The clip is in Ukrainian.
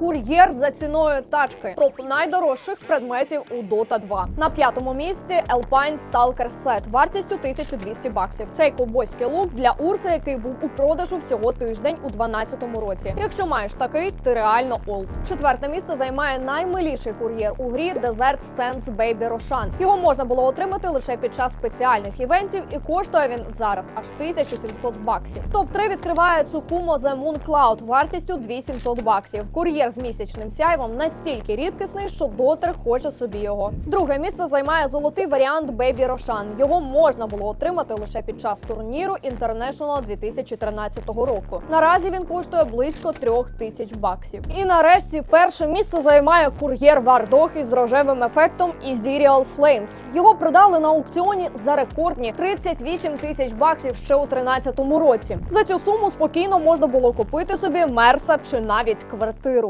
кур'єр за ціною тачки. Топ найдорожчих предметів у Dota 2. На п'ятому місці Alpine Stalker Set вартістю 1200 баксів. Цей ковбойський лук для Урса, який був у продажу всього тиждень у 2012 році. Якщо маєш такий, ти реально олд. Четверте місце займає наймиліший кур'єр у грі Desert Sands Baby Roshan. Його можна було отримати лише під час спеціальних івентів, і коштує він зараз аж 1700 баксів. Топ 3 відкриває Цукумо The Moon Cloud вартістю 2700 баксів. Кур'єр з місячним сяйвом настільки рідкісний, що дотер хоче собі його. Друге місце займає золотий варіант Baby Roshan. Його можна було отримати лише під час турніру International 2013 року. Наразі він коштує близько трьох тисяч баксів. І нарешті перше місце займає кур'єр Вардох із рожевим ефектом Ethereal Flames. Його продали на аукціоні за рекордні 38 тисяч баксів ще у 2013 році. За цю суму спокійно можна було купити собі мерса чи навіть квартиру.